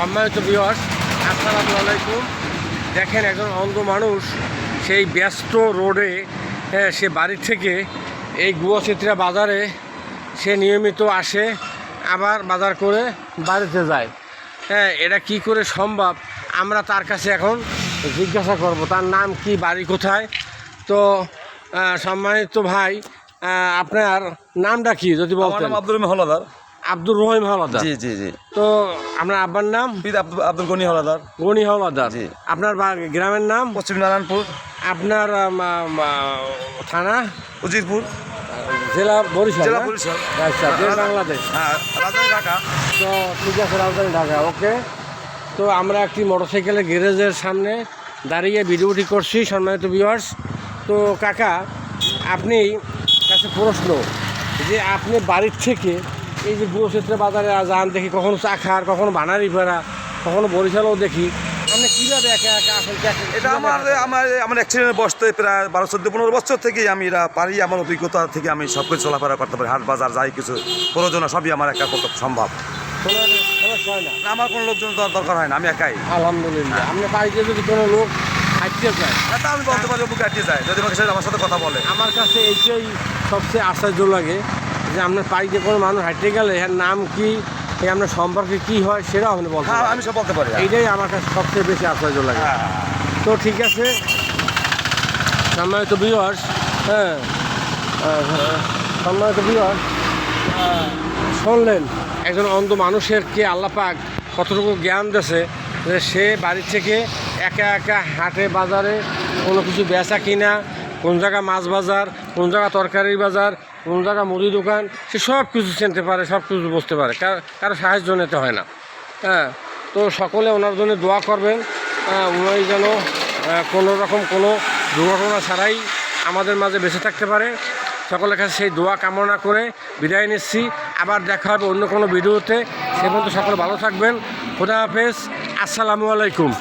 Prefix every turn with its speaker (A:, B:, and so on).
A: সম্মানিত বিয়স আসসালামু আলাইকুম। দেখেন একজন অন্ধ মানুষ সেই ব্যস্ত রোডে হ্যাঁ, সে বাড়ির থেকে এই গুয়াচিত্রা বাজারে সে নিয়মিত আসে আবার বাজার করে বাড়িতে যায়। হ্যাঁ এটা কি করে সম্ভব? আমরা তার কাছে এখন জিজ্ঞাসা করব তার নাম কি বাড়ি কোথায়? তো সম্মানিত ভাই আপনার নামটা কি যদি বলতেন?
B: আব্দুল হলাদার।
A: আব্দুর রহিম হাওলাদার।
B: জি জি জি।
A: তো আপনার আব্বার নাম?
B: আব্দুল গনি হলাদার
A: গনি হাওলাদার।
B: জি।
A: আপনার গ্রামের নাম?
B: পশ্চিম নারায়ণপুর।
A: আপনার থানা?
B: উজিরপুর।
A: জেলা বরিশাল
B: জেলা? বরিশাল।
A: আচ্ছা দেশ বাংলাদেশ।
B: হ্যাঁ রাজধানী ঢাকা।
A: তো ঠিক আছে রাজধানী ঢাকা ওকে। তো আমরা একটি মোটরসাইকেলের গ্যারেজের সামনে দাঁড়িয়ে ভিডিওটি করছি সম্মানিত ভিউয়ার্স তো কাকা আপনি কাছে প্রশ্ন যে আপনি বাড়ির থেকে এই যে গুরুক্ষেত্রে বাজারে যান দেখি কখনো চাখার কখনো বানারি ফেরা কখনো বরিশালও দেখি। আপনি কীভাবে একা একা আসেন
B: এটা আমার আমার আমার অ্যাক্সিডেন্ট বসতে প্রায় বারো চোদ্দ পনেরো বছর থেকেই আমি এটা পারি আমার অভিজ্ঞতা থেকে আমি সব কিছু চলাফেরা করতে পারি। হাট বাজার যাই কিছু প্রয়োজন সবই আমার একা করতে সম্ভব। আমার কোনো লোকজন দর- দরকার হয় না আমি একাই।
A: আলহামদুলিল্লাহ। আপনি বাড়িতে যদি কোনো লোক হাঁটতে চায়
B: তা আমি বলতে পারি বুকে আটকে যায়। যদি আমার সাথে কথা বলে।
A: আমার কাছে এইটাই সবচেয়ে আশ্চর্য লাগে। যে আপনার পাইতে কোনো মানুষ হাঁটতে গেলে এর নাম কি আপনার সম্পর্কে কি হয় সেটাও আপনি বলতে
B: হ্যাঁ। আমি সব বলতে পারি
A: এইটাই আমার কাছে সবচেয়ে বেশি আশ্চর্য লাগে।
B: হ্যাঁ
A: তো ঠিক আছে। সম্মানিত বিয়স হ্যাঁ সম্মানিত বিয়স শুনলেন একজন অন্ধ মানুষের কে আল্লাপাক কতটুকু জ্ঞান দিয়েছে যে সে বাড়ি থেকে একা একা হাটে বাজারে কোনো কিছু বেচা কিনা কোন জায়গা মাছ বাজার কোন জায়গা তরকারির বাজার কোন মুদি দোকান সে সব কিছু চিনতে পারে সব কিছু বুঝতে পারে। কার- কারও সাহায্য নিতে হয় না। হ্যাঁ তো সকলে ওনার জন্য দোয়া করবেন। হ্যাঁ, উনি যেন কোনো রকম কোনো দুর্ঘটনা ছাড়াই আমাদের মাঝে বেঁচে থাকতে পারে। সকলের কাছে সেই দোয়া কামনা করে বিদায় নিচ্ছি। আবার দেখা হবে অন্য কোনো ভিডিওতে। সে পর্যন্ত সকলে ভালো থাকবেন। খোদা হাফেজ। আসসালামু আলাইকুম।